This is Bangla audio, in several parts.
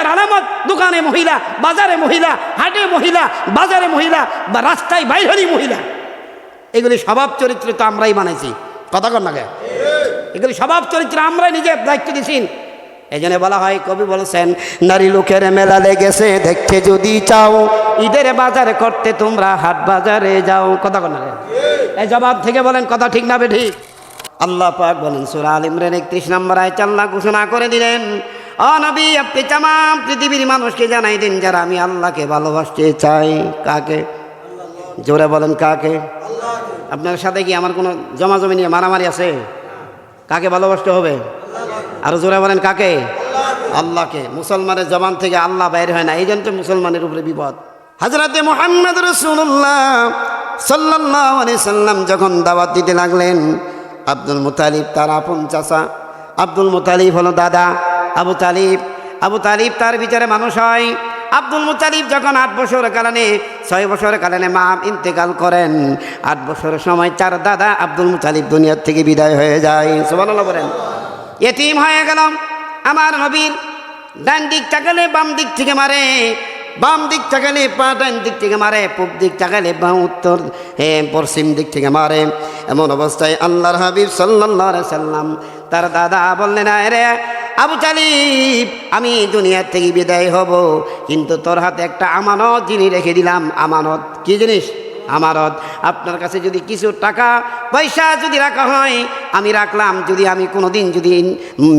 সমাজের আলামত, দোকানে মহিলা, বাজারে মহিলা, হাটে মহিলা, বাজারে মহিলা, বা রাস্তায় বাইরেরই মহিলা। এগুলি স্বভাব চরিত্র তো আমরাই বানাইছি। কথা কর না? এগুলি স্বভাব চরিত্র আমরাই নিজে দায়িত্ব দিছি এই জন্য বলা হয়, কবি বলছেন, নারী লোকের মেলা লেগেছে, দেখতে যদি চাও, ঈদের বাজারে করতে তোমরা হাট বাজারে যাও। কথা কর না এই জবাব থেকে বলেন, কথা ঠিক না বে ঠিক আল্লাহ পাক বলেন, সুরা আল ইমরান একত্রিশ নম্বর আয় চাল্লা ঘোষণা করে দিলেন ও নবী, আপনি তামাম পৃথিবীর মানুষকে জানাই দিন যারা আমি আল্লাহকে ভালোবাসতে চাই। কাকে? জোরে বলেন কাকে? আপনার সাথে কি আমার কোনো জমা জমি নিয়ে মারামারি আছে? কাকে ভালোবাসতে হবে? আর জোরে বলেন কাকে? আল্লাহকে। মুসলমানের জবান থেকে আল্লাহ বাইর হয় না। এই জন্য মুসলমানের উপরে বিপদ। হাজরাতে মোহাম্মদ রসুল্লাহ সাল্লাহ আলি সাল্লাম যখন দাওয়াত দিতে লাগলেন, আব্দুল মুতালিব তার আপন চাচা, আব্দুল মুতালিব হলো দাদা। আবু তালিব আবু তালিব তার বিচারে মানুষ হয়। আব্দুল মুতালিব যখন আট বছর কালানে, ছয় বছর কারণে মা ইন্তেকাল করেন, আট বছরের সময় তার দাদা আব্দুল মুতালিব দুনিয়ার থেকে বিদায় হয়ে যায়। সুবহানাল্লাহ বলেন। এতিম হয়ে গেলাম। আমার নবীর ডান দিক তাকালে বাম দিক থেকে মারে, বাম দিক তাকালে পা ডান দিক থেকে মারে, পূব দিক তাকালে বা উত্তর পশ্চিম দিক থেকে মারে। এমন অবস্থায় আল্লাহর হাবিব আলাইহি সাল্লাম তার দাদা বললেন রে আবু তালিব, আমি দুনিয়ার থেকে বিদায় হব, কিন্তু তোর হাতে একটা আমানত যিনি রেখে দিলাম, আমানত কি জিনিস? আমারত আপনার কাছে যদি কিছু টাকা, পয়সা যদি রাখা হয়, আমি রাখলাম, যদি আমি কোনো দিন যদি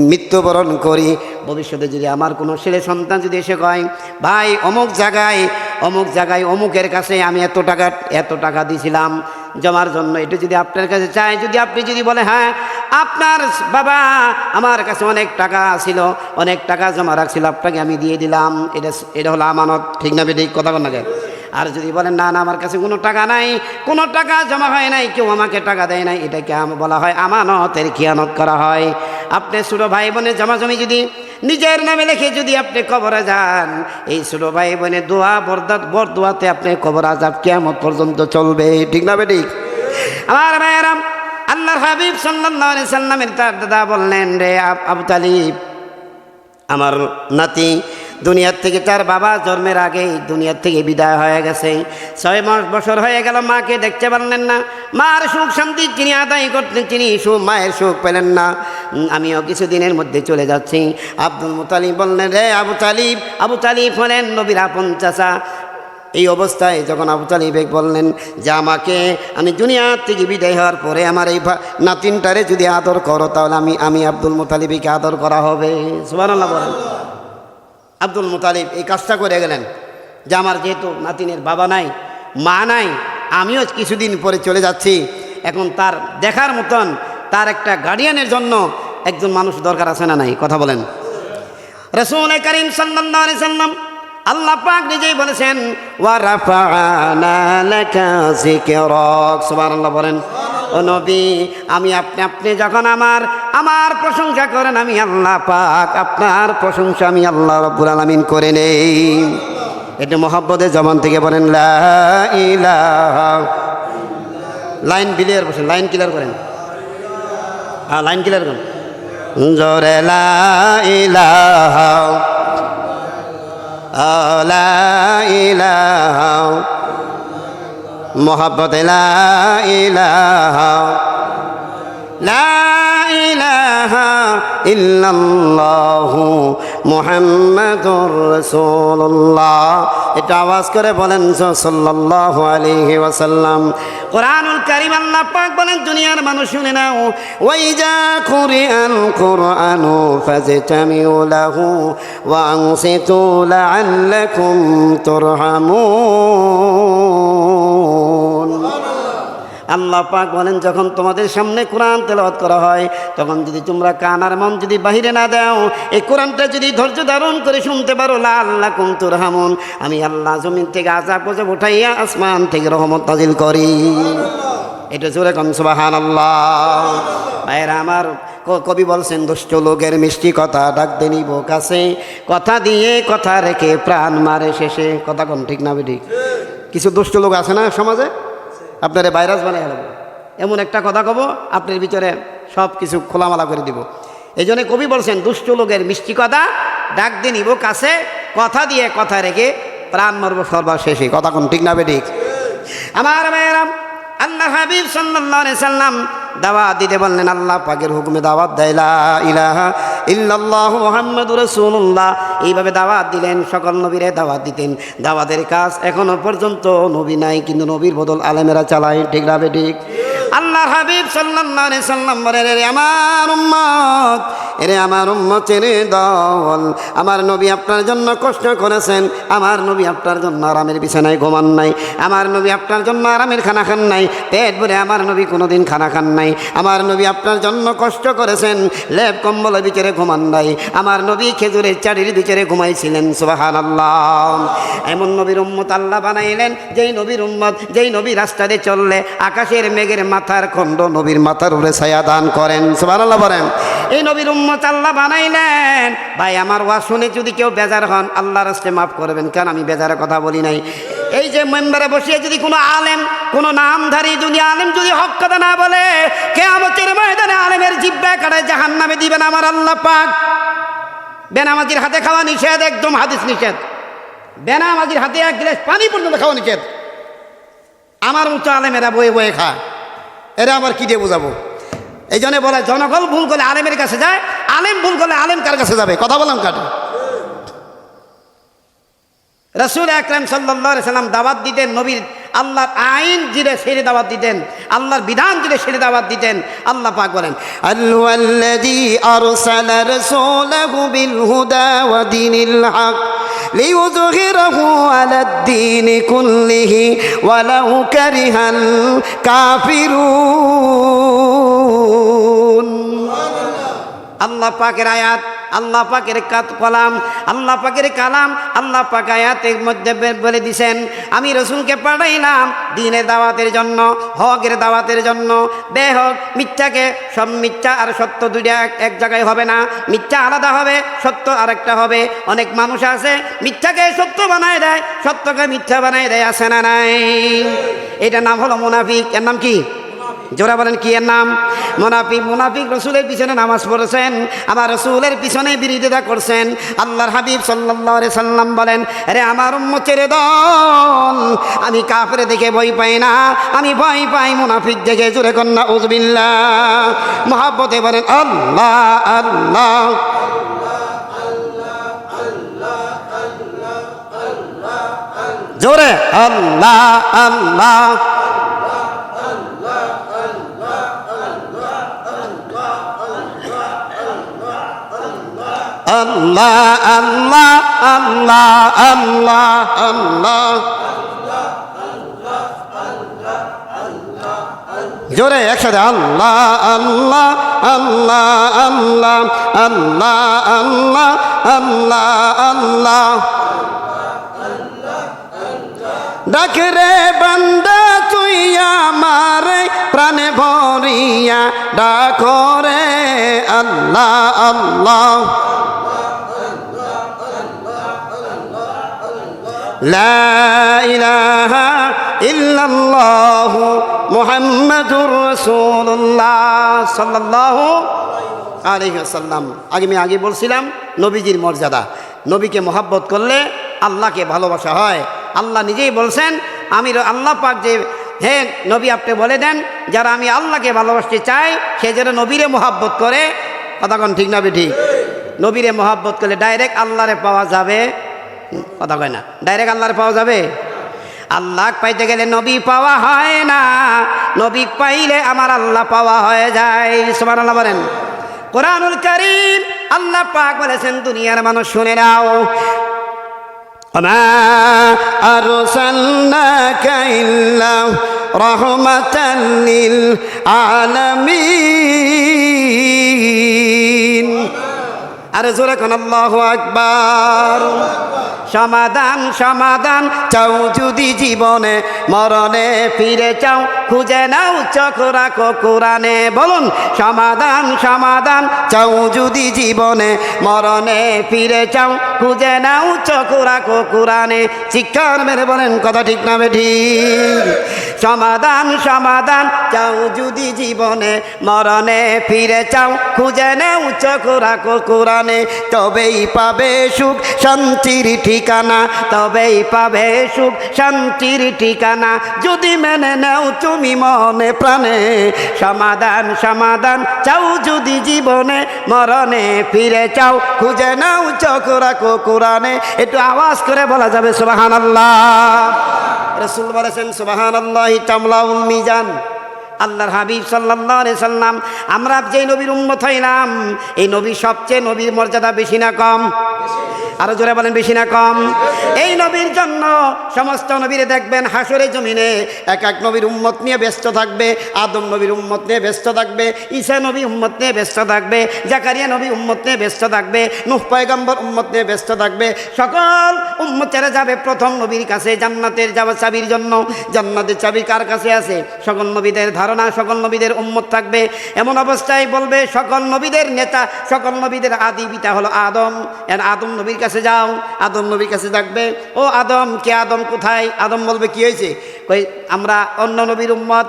মৃত্যুবরণ করি, ভবিষ্যতে যদি আমার কোনো ছেলে সন্তান যদি এসে কয়, ভাই, অমুক জায়গায় অমুক জায়গায় অমুকের কাছে আমি এত টাকা এত টাকা দিয়েছিলাম জমার জন্য। এটা যদি আপনার কাছে চায় যদি আপনি যদি বলে হ্যাঁ আপনার বাবা আমার কাছে অনেক টাকা ছিল, অনেক টাকা জমা রাখছিল, আপনাকে আমি দিয়ে দিলাম। এটা এটা হলো আমানত। ঠিক না বেঠিক কথা বল আর যদি বলেন, না না, আমার কাছে কোনো টাকা নাই, কোনো টাকা জমা হয় নাই, কেউ আমাকে টাকা দেয় নাই, এটাকে বলা হয় আমানতের খিয়ানত করা হয়। আপনি ছোটো ভাই বোনের জমা জমি যদি নিজের নামে লেখে যদি আপনি কবরে যান, এই ছোট ভাই বোনে দোয়া বরদাত বর দোয়াতে আপনি কবর আজাব কেমন পর্যন্ত চলবে। ঠিক না বেঠিক? আমার ভাইয়েরাম, আল্লাহর হাবিব সাল্লামের তার দাদা বললেন, রে আবু তালিব, আমার নাতি দুনিয়ার থেকে তার বাবা জন্মের আগেই দুনিয়ার থেকে বিদায় হয়ে গেছে। ছয় মাস বছর হয়ে গেল মাকে দেখতে পারলেন না। মার সুখ শান্তি তিনি আদায় করতেন তিনি সুখ, মায়ের সুখ পেলেন না। আমিও কিছুদিনের মধ্যে চলে যাচ্ছি। আব্দুল মুতালিব বললেন, রে আবু তালিব আবু তালিব হলেন নবীর আপন চাচা। এই অবস্থায় যখন আবু তালিবেক বললেন যে, আমাকে, আমি দুনিয়ার থেকে বিদায় হওয়ার পরে আমার এই নাতিনটারে যদি আদর করো, তাহলে আমি আমি আব্দুল মুতালিবিকে আদর করা হবে। সুবহানাল্লাহ বলেন। আব্দুল মুতালিব এই কাজটা করে গেলেন। যে আমার যেহেতু নাতিনের বাবা নাই, মা নাই, আমিও কিছুদিন পরে চলে যাচ্ছি। এখন তার দেখার মতন তার একটা গার্ডিয়ানের জন্য একজন মানুষ দরকার আছে না নাই? কথা বলেন। রসুল করিম সাল্লাম আল্লাহ পাক নিজেই বলেছেন, ওয়া রাফা'না লাকা যিকরাক। সুবহানাল্লাহ বলেন। নবী, আমি আপনি আপনি যখন আমার আমার প্রশংসা করেন, আমি আল্লাহ পাক আপনার প্রশংসা আমি আল্লাহ রাব্বুল আলামিন করে নেই। এটা মহব্বতের জবান থেকে বলেন লাইন ক্লিয়ার বসেন লাইন ক্লিয়ার করেন। হ্যাঁ লাইন ক্লিয়ার করেন। জোরে, লা ইলাহা লা ইলাহা মোহাব্বত ইল্লাল্লাহু মুহাম্মাদুর রাসূলুল্লাহ। এটা আওয়াজ করে বলেন সাল্লাল্লাহু আলাইহি ওয়াসাল্লাম। কোরআনুল কারীম আল্লাহ পাক বলেন, দুনিয়ার মানুষ শুনে নাও, ওয়াইজা কুরআন কুরআনু ফাজতামিউ লাহু ওয়া আনসিতু লাআল্লাকুম তুরহামুন। আল্লাহ পাক বলেন, যখন তোমাদের সামনে কোরআন তেলাওয়াত করা হয়, তখন যদি তোমরা কান আর মন যদি বাহিরে না দাও, এই কোরআনটা যদি ধৈর্য ধারণ করে শুনতে পারো, লা আল্লাহ কুমতুর হামুন আমি আল্লাহ জমিন থেকে আজাব গজব উঠাইয়া আসমান থেকে রহমত নাজিল করি। এটা জোরে কম সুবাহান আল্লাহ ভাইয়েরা, আমার কবি বলছেন, দুষ্ট লোকের মিষ্টি কথা ডাক দেনিব কাছে, কথা দিয়ে কথা রেখে প্রাণ মারে শেষে। কথা কোন ঠিক না ঠিক কিছু দুষ্ট লোক আছে না সমাজে? আপনারে ভাইরাস বানাই ফেলব এমন একটা কথা কব, আপনার ভিতরে সব কিছু খোলামালা করে দিব। এই জন্য কবি বলছেন, দুষ্ট লোকের মিষ্টি কথা, ডাক দিয়ে নিব কাছে, কথা দিয়ে কথা রেখে প্রাণ মরব সর্বশেষে। কথা কোন ঠিক না বে ঠিক? আমার মেয়েরাম আল্লাহ হাবিব সাল্লাম দাওয়াত দিতে বললেন, আল্লাহ পাকের হুকুমে দাওয়াত দেয়লা ইলাহা ইল্লাল্লাহু মুহাম্মাদুর রাসূলুল্লাহ। এইভাবে দাওয়াত দিলেন, সকল নবীরে দাওয়াত দিতেন। দাওয়াতের কাজ এখনও পর্যন্ত নবী নাই, কিন্তু নবীর বদল আলেমেরা চালায়, ঠিক না ঠিক? আল্লাহ হাবিব আলাইহি সাল্লাম রে আমার উম্মত, এরে, আমার উম্মত রে দল আমার নবী আপনার জন্য কষ্ট করেছেন, আমার নবী আপনার জন্য আরামের বিছানায় ঘুমান নাই। আমার নবী আপনার জন্য আরামের খানা খান নাই। পেট ভরে আমার নবী কোনোদিন খানা খান নাই। আমার নবী আপনার জন্য কষ্ট করেছেন, লেপ কম্বলের ভিতরে ঘুমান নাই। আমার নবী খেজুরের চারির ভিতরে ঘুমাইছিলেন সুবাহান আল্লাহ এমন নবীর উম্মত আল্লাহ বানাইলেন, যেই নবীর উম্মত, যেই নবী রাস্তা দিয়ে চললে, আকাশের মেঘের মাথার খণ্ড নবীর মাথার উপরে ছায়া দান করেন সুবাহান আল্লাহ বলেন। এই নবীর উম্মত আল্লাহ বানাইলেন। ভাই, আমার ওয়া শুনে যদি কেউ বেজার হন, আল্লাহর রাস্তে মাফ করবেন, কেন আমি বেজারের কথা বলি নাই? এই যে মেম্বারে বসিয়ে যদি কোনো আলেম, কোনো নামধারী যদি আলেম যদি হক কথা না বলে কে আমাদের ময়দানে আলেমের জিব্বা কাটায় জাহান নামে দিবেন আমার আল্লাহ পাক। বেনামাজির হাতে খাওয়া নিষেধ, একদম হাদিস নিষেধ। বেনামাজির হাতে এক গ্লাস পানি পর্যন্ত খাওয়া নিষেধ। আমার মতো আলেমেরা বয়ে বয়ে খা এরা আবার কী দিয়ে বোঝাবো? এই জন্য বলে, জনগণ ভুল করলে আলেমের কাছে যায়, আলেম ভুল করলে আলেম কার কাছে যাবে? কথা বললাম কাটে রসুল আকরাম সাল্লাম দাবাত দিতেন, নবীর আল্লাহর আইন জিরে সেরে দাবাত দিতেন, আল্লাহর বিধান জিরে সেরে দাবাত দিতেন, আল্লাহ পাক বলেন আল্লাহ আরসালা রাসূলাহু হুদা ওয়া হক। লিউযহিরাহু আলাদ-দীন কুল্লিহি ওয়ালাউ কারিহাল কাফিরুন আল্লাহ পাকের আয়াত আল্লাহ পাকের কাত- কলাম, আল্লাহ পাকের কালাম, আল্লাহ পাক আয়াতের মধ্যে বলে দিছেন, আমি রসুলকে পাঠাইলাম দিনে দাওয়াতের জন্য, হকের দাওয়াতের জন্য। বেহক, মিথ্যাকে সব মিথ্যা আর সত্য দুইটা এক- জায়গায় হবে না। মিথ্যা আলাদা হবে, সত্য আরেকটা হবে। অনেক মানুষ আছে, মিথ্যাকে সত্য বানায় দেয়, সত্যকে মিথ্যা বানায় দেয়, আছে না নাই? এটার নাম হলো মুনাফিক। এর নাম কি? জোরা বলেন, কি এর নাম? মোনাফিক মোনাফিক রসুলের পিছনে নামাজ পড়েছেন আমার রসুলের পিছনে বিরোধিতা করছেন। আল্লাহর হাবিব সাল্লাহ সাল্লাম বলেন, আরে আমার উম্মতের দল আমি কাপড়ে দেখে ভয় পাই না। আমি ভয় পাই মোনাফিক দেখে, জোরে কন্যা উজবিল্লা মহাব্বতে বলেন আল্লাহ আল্লাহ। জোরে, আল্লাহ আল্লাহ। আল্লাহ আল্লাহ আল্লাহ আল্লাহ আল্লাহ। জোরে একসাথে আল্লাহ আল্লাহ আল্লাহ আল্লাহ আল্লাহ আল্লাহ আল্লাহ আল্লাহ। ডাক রে বান্দা, তুই আমার প্রাণে ভরিয়া ডাক রে আল্লাহ আল্লাহ। لا إله إلا الله محمد رسول الله صلى الله عليه وسلم আগে আমি আগে বলছিলাম নবীজির মর্যাদা নবীকে মহাব্বত করলে আল্লাহকে ভালোবাসা হয় আল্লাহ নিজেই বলছেন আমি র- আল্লাহ পাক যে হে নবী আপনি বলে দেন যারা আমি আল্লাহকে ভালোবাসতে চাই সে যেন নবীরে মহাব্বত করে কথাক্ষণ ঠিক না ঠিক নবীরে মহাব্বত করলে ডাইরেক্ট আল্লাহরে পাওয়া যাবে হুম, কথা কয় না। ডাইরেক্ট আল্লাহর পাওয়া যাবে? আল্লাহ পাইতে গেলে নবী পাওয়া হয় না। নবী পাইলে আমার আল্লাহ পাওয়া হয়ে যায়। সুমান আল্লাহ বলেন। কোরআনুল করিম আল্লাহ পাক বলেছেন, দুনিয়ার মানুষ শুনে নাও। রহমতিল আলমী আর জোরে কোন আল্লাহ আকবার। সমাধান সমাধান, চাও যদি জীবনে মরণে ফিরে চাও, খুঁজে নাও চকরা কোরআনে। বলুন, সমাধান সমাধান, চাও যদি জীবনে মরণে ফিরে চাও, খুঁজে নাও চকরা কোরআনে। চিৎকার মেরে বলেন, কথা ঠিক না ঠিক সমাধান সমাধান, চাও যদি জীবনে মরণে ফিরে চাও, খুঁজে নাও চকরা কোরআনে। জীবনে তবেই পাবে সুখ, শান্তির ঠিকানা। তবেই পাবে সুখ, শান্তির ঠিকানা। যদি মেনে নাও তুমি মনে প্রাণে, সমাধান সমাধান চাও যদি জীবনে। মরণে ফিরে চাও, খুঁজে নাও চকরা কোরআনে। একটু আওয়াজ করে বলা যাবে সুবাহান আল্লাহ রসুল বলেছেন সুবাহান আল্লাহ তামলাউল মিজান। আল্লাহর হাবিব সাল্লাহ সাল্লাম, আমরা যে নবীর উন্মত হইলাম, এই নবী সবচেয়ে নবীর মর্যাদা বেশি না কম? আরও জোরে বলেন বেশি না কম। এই নবীর জন্য সমস্ত নবীরে দেখবেন হাসরে জমিনে এক এক নবীর উম্মত নিয়ে ব্যস্ত থাকবে, আদম নবীর উম্মত নিয়ে ব্যস্ত থাকবে, ঈসা নবী উম্মত নিয়ে ব্যস্ত থাকবে, জাকারিয়া নবী উম্মত নিয়ে ব্যস্ত থাকবে, নুহ পয়গম্বর উম্মত নিয়ে ব্যস্ত থাকবে। সকল উম্মতেরা যাবে প্রথম নবীর কাছে জান্নাতের যাওয়া চাবির জন্য। জান্নাতের চাবি কার কাছে আছে? সকল নবীদের ধারণা, সকল নবীদের উম্মত থাকবে। এমন অবস্থায় বলবে, সকল নবীদের নেতা, সকল নবীদের আদি পিতা হলো আদম। এর আদম নবীর কাছে যাও আদম নবীর কাছে থাকবে ও আদম কে আদম কোথায়? আদম বলবে কি হয়েছে? কই আমরা অন্য নবীর উম্মত।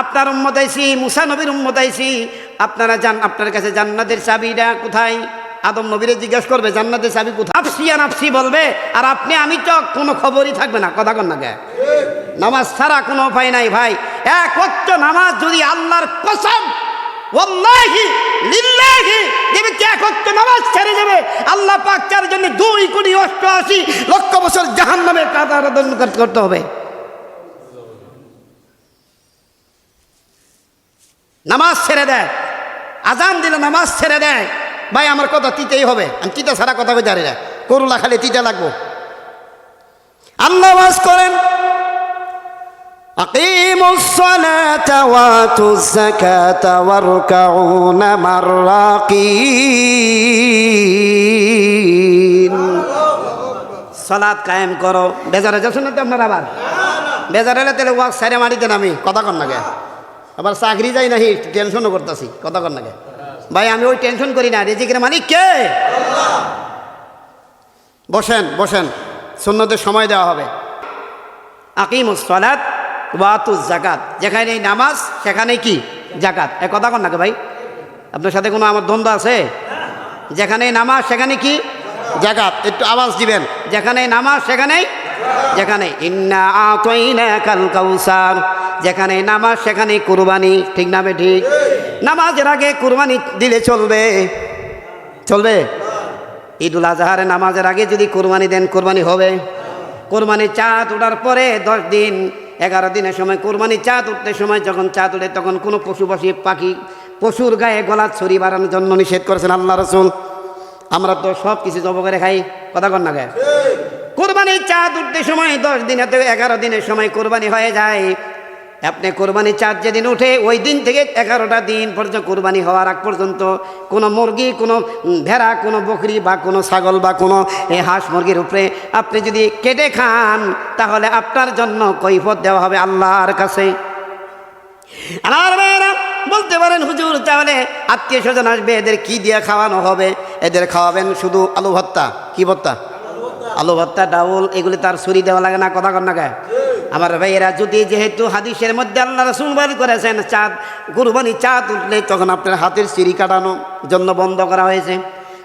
আপনার উম্মত আইছি মুসা নবীর উম্মত আইছি। আপনারা জান আপনার কাছে জান্নাতের চাবিটা কোথায়? আদম নবীরে জিজ্ঞেস করবে জান্নাতের চাবি কোথায়? আফসি আর আফসি বলবে আর আপনি আমি তো কোনো খবরই থাকবে না কথা কন না কে? নামাজ ছাড়া কোনো উপায় নাই ভাই। এক নামাজ যদি আল্লাহর কসম নামাজ ছেড়ে যাবে। আল্লাহ দুই লক্ষ বছর করতে হবে। নামাজ ছেড়ে আজান দিলে নামাজ ছেড়ে দেয়। ভাই, আমার কথা তিতেই হবে। আমি তিতা ছাড়া কথা কই জানি না। করুলা খালি তিতা লাগবো। আল্লাহ করেন أقيموا الصلاة وآتوا الزكاة واركعوا مع الراكعين সালাদ কায়েম করো বেজারে যাচ্ছেন না তো আপনার আবার বেজার এলে তাহলে ওয়াক সাইডে মারিতেন আমি কথা কর নাগে আবার চাকরি যাই নাহি টেনশনও করতেছি কথা কর নাগে ভাই আমি ওই টেনশন করি না রেজিকের মালিক কে বসেন বসেন সুন্নতের সময় দেওয়া হবে আকিম সলাদ ওয়াতু জাকাত যেখানে নামাজ, সেখানে কি? জাকাত এ কথা কন নাকি ভাই? আপনার সাথে কোনো আমার দ্বন্দ্ব আছে? যেখানে নামাজ, সেখানে কি? জাকাত একটু আওয়াজ দিবেন। যেখানে নামাজ সেখানেই যেখানে। ইন্না আতইনা কাল কাউসার। যেখানে নামাজ, সেখানে কুরবানি। ঠিক না ঠিক নামাজের আগে কুরবানি দিলে চলবে। চলবে? ঈদুল আজহারে নামাজের আগে যদি কোরবানি দেন, কোরবানি হবে। কোরবানি চাঁদ ওঠার পরে দশ দিন এগারো দিনের সময় কোরবানি চাঁদ উঠতে সময় যখন চাঁদ উঠে তখন কোনো পশু পাখি পাখি পশুর গায়ে গলা ছড়ি বাড়ানোর জন্য নিষেধ করেছেন আল্লাহ রসুল। আমরা তো সব কিছু জব করে খাই কথা কর না গায়ে কোরবানি চাঁদ উঠতে সময় দশ দিনে তো এগারো দিনের সময় কোরবানি হয়ে যায়। আপনি কোরবানি চার যেদিন উঠে, ওই দিন থেকে এগারোটা দিন পর্যন্ত কোরবানি হওয়ার আগ পর্যন্ত কোনো মুরগি, কোনো ভেড়া, কোনো বকরি বা কোনো ছাগল বা কোনো হাঁস মুরগির উপরে আপনি যদি কেটে খান, তাহলে আপনার জন্য কৈফত দেওয়া হবে আল্লাহর কাছে। বলতে পারেন, হুজুর, তাহলে আত্মীয় স্বজন আসবে, এদের কি দিয়ে খাওয়ানো হবে? এদের খাওয়াবেন শুধু আলু ভর্তা। কি ভর্তা? আলু ভর্তা, ডাউল, এগুলি তার ছুরি দেওয়া লাগে না, কথা না গায়ে আমার ভাইয়েরা, যদি যেহেতু হাদিসের মধ্যে আল্লাহ রসুল করেছেন, চাঁদ, কুরবানি চাঁদ উঠলে তখন আপনার হাতের সিঁড়ি কাটানোর জন্য বন্ধ করা হয়েছে।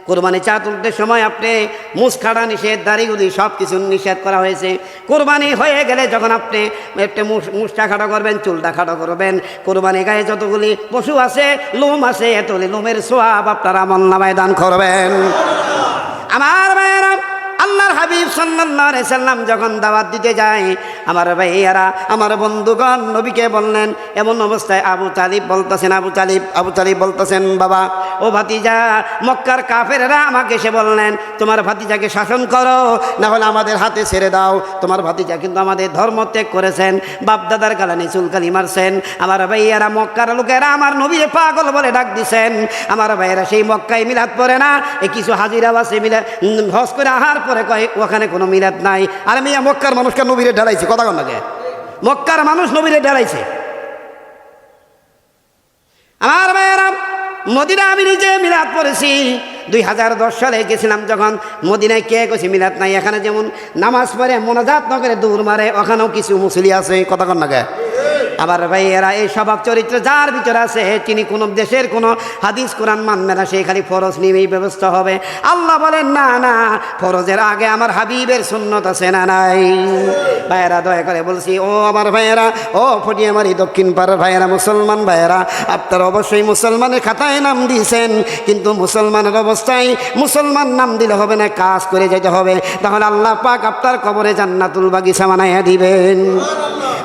কোরবানি চা তুলতে সময় আপনি মুস খাড়া নিষেধ দাড়িগুলি সব কিছু নিষেধ করা হয়েছে। কোরবানি হয়ে গেলে যখন আপনি একটা মুস মুসটা খাটো করবেন, চুলটা খাটো করবেন, কোরবানি গায়ে যতগুলি পশু আছে, লোম আছে, এতগুলি লোমের সোয়াব আপনার আমল দান করবেন। আমার ভাইয়েরা আল্লাহর হাবিব সাল্লাল্লাহু সাল্লাম যখন দাওয়াত দিতে যায়, আমার ভাইয়ারা, আমার বন্ধুগণ নবীকে বললেন, এমন অবস্থায় আবু তালিব বলতেছেন, আবু তালিব আবু তালিব বলতেছেন, বাবা, ও ভাতিজা, মক্কার কাফেরেরা আমাকে এসে বললেন, তোমার ভাতিজাকে শাসন করো না হলে আমাদের হাতে ছেড়ে দাও। তোমার ভাতিজা কিন্তু আমাদের ধর্ম ত্যাগ করেছেন, বাপদাদার গালানি চুলকালি মারছেন। আমার ভাইয়ারা, মক্কার লোকেরা আমার নবীরে পাগল বলে ডাক দিছেন। আমার ভাইয়েরা সেই মক্কায় মিলাদ পড়ে না এই কিছু হাজিরা আছে মিলা হজ করে আহার পরে কয় ওখানে কোনো মিলাদ নাই। আর মিয়া মক্কার মানুষকে নবীরে ঢালাইছে, কথা কন লাগে মক্কার মানুষ নবীরে ঢালাইছে। আমার ভাইয়েরা, মদিনা আমি নিজে মিলাদ পড়েছি। দুই হাজার দশ সালে গেছিলাম যখন, মদিনায় কে গেছে মিলাদ নাই? এখানে যেমন নামাজ পড়ে, মনাজাত নগরে দৌড় মারে, ওখানেও কিছু মুসলি আছে, কথা কন আবার ভাইয়েরা, এই স্বভাব চরিত্র যার ভিতরে আছে, তিনি কোনো দেশের কোনো হাদিস কোরআন মানবে না সেই খালি ফরজ নিয়েই ব্যবস্থা হবে। আল্লাহ বলেন, না না, ফরজের আগে আমার হাবিবের সুন্নত আছে না নাই? ভাইয়েরা, দয়া করে বলছি, ও আমার ভাইয়েরা, ও ফটি আমার এই দক্ষিণ পাড়ার ভাইয়েরা, মুসলমান ভাইয়েরা, আপনারা অবশ্যই মুসলমানের খাতায় নাম দিয়েছেন, কিন্তু মুসলমানের অবস্থায় মুসলমান নাম দিলে হবে না, কাজ করে যেতে হবে। তাহলে আল্লাহ পাক আপনার কবরে জান্নাতুল বাগিচা বানাইয়া দিবেন।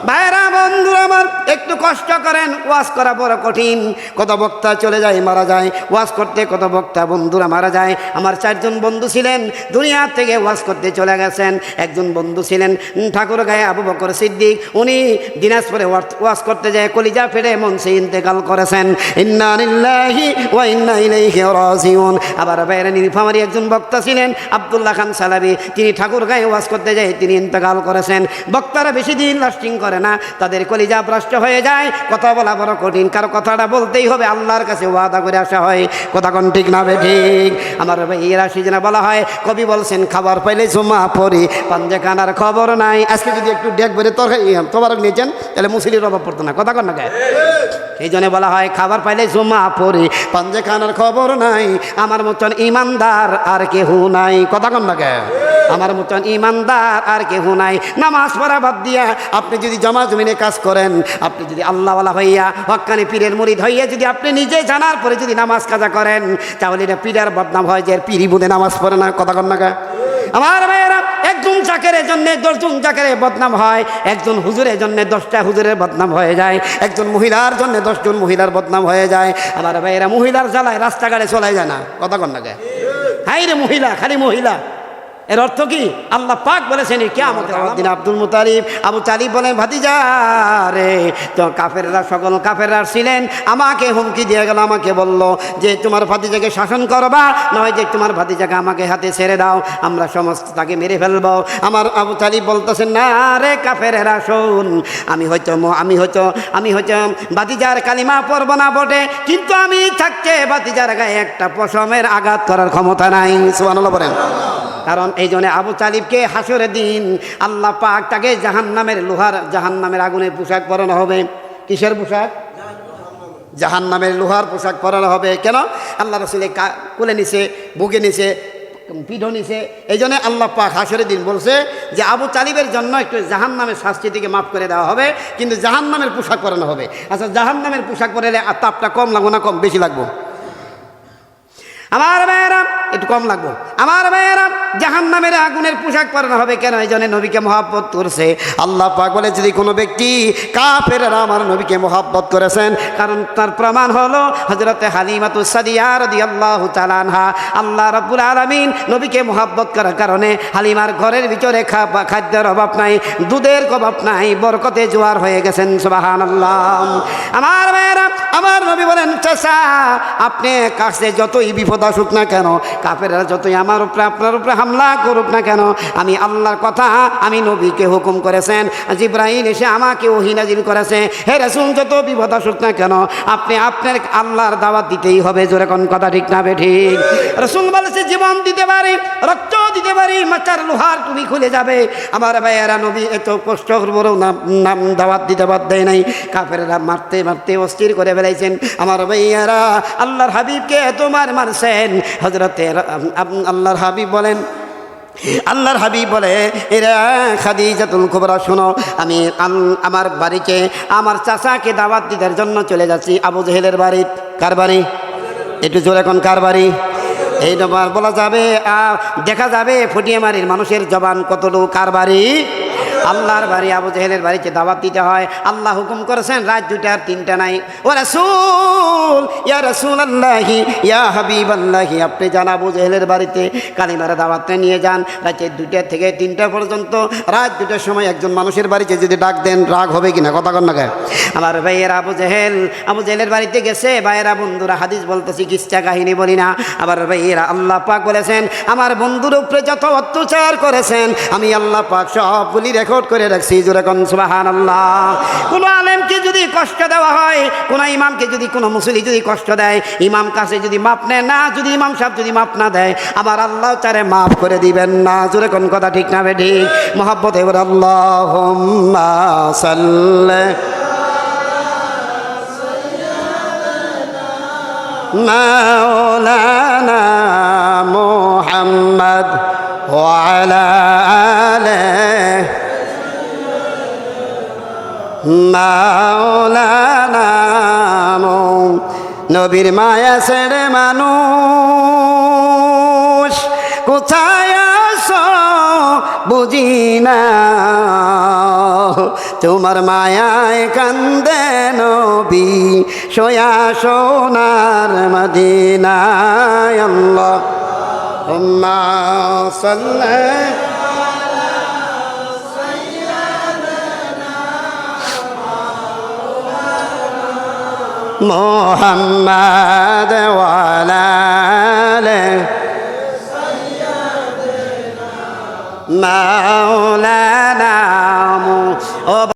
ভাইরা বন্ধুরা আমার, একটু কষ্ট করেন, ওয়াজ করা বড় কঠিন। কত বক্তা চলে যায়, মারা যায়। ওয়াজ করতে কত বক্তা বন্ধুরা মারা যায়। আমার চারজন বন্ধু ছিলেন, দুনিয়া থেকে ওয়াজ করতে চলে গেছেন। একজন বন্ধু ছিলেন ঠাকুর গায়ে আবু বকর সিদ্দিক। উনি দিনাজপুরে ওয়াজ করতে যায়, কলিজা ফেরে মনসে ইন্তেকাল করেছেন। আবার বাইরে নীলফামারী একজন বক্তা ছিলেন, আব্দুল্লাহ খান সালাবি। তিনি ঠাকুর গায়ে ওয়াজ করতে যায়, তিনি ইন্তেকাল করেছেন। বক্তারা বেশি দিন লাস্টিং করে না, তাদের কলিজা ভ্রষ্ট হয়ে যায়। কথা বলা বড় কঠিন, কারও কথাটা বলতেই হবে, আল্লাহর কাছে ওয়াদা করে আসা হয়। কথা কোন ঠিক না ঠিক। আমার ভাইয়েরা সিজনে বলা হয়, কবি বলছেন, খাবার পাইলে জমা পড়ি, পাঞ্জে কানার খবর নাই। আজকে যদি একটু ডেক বেড়ে তরকারি তোমার নিয়েছেন, তাহলে মুসলির অভাব পড়তো না। কথা কন না এই জন্য বলা হয়, খাবার পাইলে জমা পড়ি, পাঞ্জে খানার খবর নাই। আমার মতন ইমানদার আর কেহু নাই। কথা কন না আমার মতন ইমানদার আর কেহু নাই। নামাজ পড়া বাদ দিয়া আপনি যদি জমা জমিনে কাজ করেন। আপনি যদি আল্লাহওয়ালা হইয়া হক্কানি পীরের মুড়িদ হইয়া যদি আপনি নিজে জানার পরে যদি নামাজ কাজা করেন, তাহলে এটা পীরের বদনাম হয় যে পীরি বুধে নামাজ পড়ে না, কথা কন না আমার ভাইয়েরা একজন চাকেরের জন্য দশজন চাকেরের বদনাম হয়, একজন হুজুরের জন্য দশটা হুজুরের বদনাম হয়ে যায়, একজন মহিলার জন্য দশজন মহিলার বদনাম হয়ে যায়। আমার ভাইয়েরা মহিলার জ্বালায় রাস্তাঘাটে চলে যায় না, কথা কন না হাই রে মহিলা, খালি মহিলা। এর অর্থ কি? আল্লাহ পাক বলেছেন কে আমাদের দিন আব্দুল মুতালিব আবু তালিব বলেন ভাতিজা রে তো কাফেররা সকল কাফেররা ছিলেন আমাকে হুমকি দিয়ে গেল আমাকে বলল যে তোমার ভাতিজাকে শাসন করবা নয় যে তোমার ভাতিজাকে আমাকে হাতে ছেড়ে দাও আমরা সমস্ত তাকে মেরে ফেলব। আমার আবু তালিব বলতেছেন না রে কাফেরেরা শোন আমি হয়তো আমি হয়তো আমি হয়তো বাতিজার কালিমা পরব না বটে কিন্তু আমি থাকতে বাতিজার গায়ে একটা পশমের আঘাত করার ক্ষমতা নাই। সুবহানাল্লাহ বলেন। কারণ এই জন্য আবু তালিবকে হাসরের দিন আল্লাহ পাক তাকে জাহান নামের লোহার জাহান নামের আগুনের পোশাক পরানো হবে। কিসের পোশাক? জাহান নামের লোহার পোশাক পরানো হবে। কেন? আল্লাহ রসুলে কুলে নিছে, বুকে নিছে পিঠো নিছে। এই জন্য আল্লাহ পাক হাসরের দিন বলছে যে আবু তালিবের জন্য একটু জাহান নামের শাস্তি থেকে মাফ করে দেওয়া হবে, কিন্তু জাহান নামের পোশাক পরানো হবে। আচ্ছা জাহান নামের পোশাক পরালে তাপটা কম লাগবো না কম? বেশি লাগবো? আমার ভাইয়েরা একটু কম লাগবো। আমার ভাইয়েরা জাহান নামের আগুনের পোশাক পরানো হবে কেন? এই জন্য নবীকে মহাব্বত করছে। আল্লাহ পাক বলে, যদি কোনো ব্যক্তি কাফেরা আমার নবীকে মহাব্বত করেছেন, কারণ তার প্রমাণ হলো হজরতে হালিমাতু সাদিয়া রাদিয়াল্লাহু তাআলা আনহা। আল্লাহ রাব্বুল আলামিন নবীকে মহাব্বত করার কারণে হালিমার ঘরের ভিতরে খাদ্যের অভাব নাই, দুধের অভাব নাই, বরকতে জোয়ার হয়ে গেছেন সুবাহান আল্লাহ আমার ভাইয়েরা আমার নবী বলেন, চাচা, আপনি কাছে যতই বিপদ আসুক না কেন কাফেরা যতই আমার উপরে, আপনার উপরে হামলা করুক না কেন, আমি আল্লাহর কথা, আমি নবীকে হুকুম করেছেন জিব্রাহিম এসে আমাকে ওহিনাজিল করেছে। হে রেসুন যত বিপদ আসুক না কেন, আপনি আপনার আল্লাহর দাওয়াত দিতেই হবে, জোরে কোন কথা ঠিক না বে ঠিক? রসুল বলেছে, জীবন দিতে পারি, রক্ত দিতে পারি মাচার লোহার তুমি খুলে যাবে। আমার ভাইয়েরা নবী এত কষ্ট করব, নাম নাম দাওয়াত দিতে বাদ দেয় নাই। কাফেরা মারতে মারতে অস্থির করে ফেলাইছেন। আমার ভাইয়ারা, আল্লাহর হাবিবকে তোমার মারছেন। হজরতে আল্লাহর হাবিব বলেন, আল্লাহর হাবিব বলে, এরা খাদিজাতুল কুবরা, শোনো, আমি আমার বাড়িতে আমার চাচাকে দাওয়াত দিতে জন্য চলে যাচ্ছি, আবু জহেলের বাড়ি। কার বাড়ি? একটু জোরে এখন কার বাড়ি? এই বলা যাবে দেখা যাবে ফুটিয়ে মারির মানুষের জবান কতটুকু কার বাড়ি আল্লাহর বাড়ি, আবু জেহেলের বাড়িতে দাওয়াত দিতে হয়। আল্লাহ হুকুম করেছেন, রাত দুইটা আর তিনটা নাই। ও রাসূল, ইয়া রাসূল আল্লাহি ইয়া হাবিব আল্লাহি আপনি যান আবু জেহেলের বাড়িতে, কালিমারা দাওয়াতটা নিয়ে যান। রাতে দুইটা থেকে তিনটা পর্যন্ত, রাত দুটার সময় একজন মানুষের বাড়িতে যদি ডাক দেন, রাগ হবে কিনা? কথা কন না? আমার ভাইয়ের আবু জেহেল, আবু জেহেলের বাড়িতে গেছে, ভাইয়েরা, বন্ধুরা, হাদিস বলতেছি কিস্তা কাহিনী বলি না। আবার ভাইয়েরা আল্লাহ পাক বলেছেন, আমার বন্ধুর উপরে যত অত্যাচার করেছেন, আমি আল্লাহ পাক সবগুলি রেকর্ড করে রাখছি জোরাকন সুবাহান আল্লাহ কোনো আলেমকে যদি কষ্ট দেওয়া হয়, কোন ইমামকে যদি, কোনো মুসলি যদি কষ্ট দেয়, ইমাম কাছে যদি মাপ নেয়, না, যদি ইমাম সাহেব যদি মাপ না দেয়, আবার আল্লাহ চারে মাফ করে দিবেন না জোরাকন কথা ঠিক না বেঠি মোহাম্মত এবার আল্লাহ মোহাম্মদ ওয়ালা محمد মাওলানা নবীর মায়া ছেড়ে মানুষ কোথায় আসো বুঝি না। তোমার মায়ায় কান্দে নবী, সোয়া সোনার মদিনায় আল্লাহ। হুম্মা محمد وعلى آله مولانا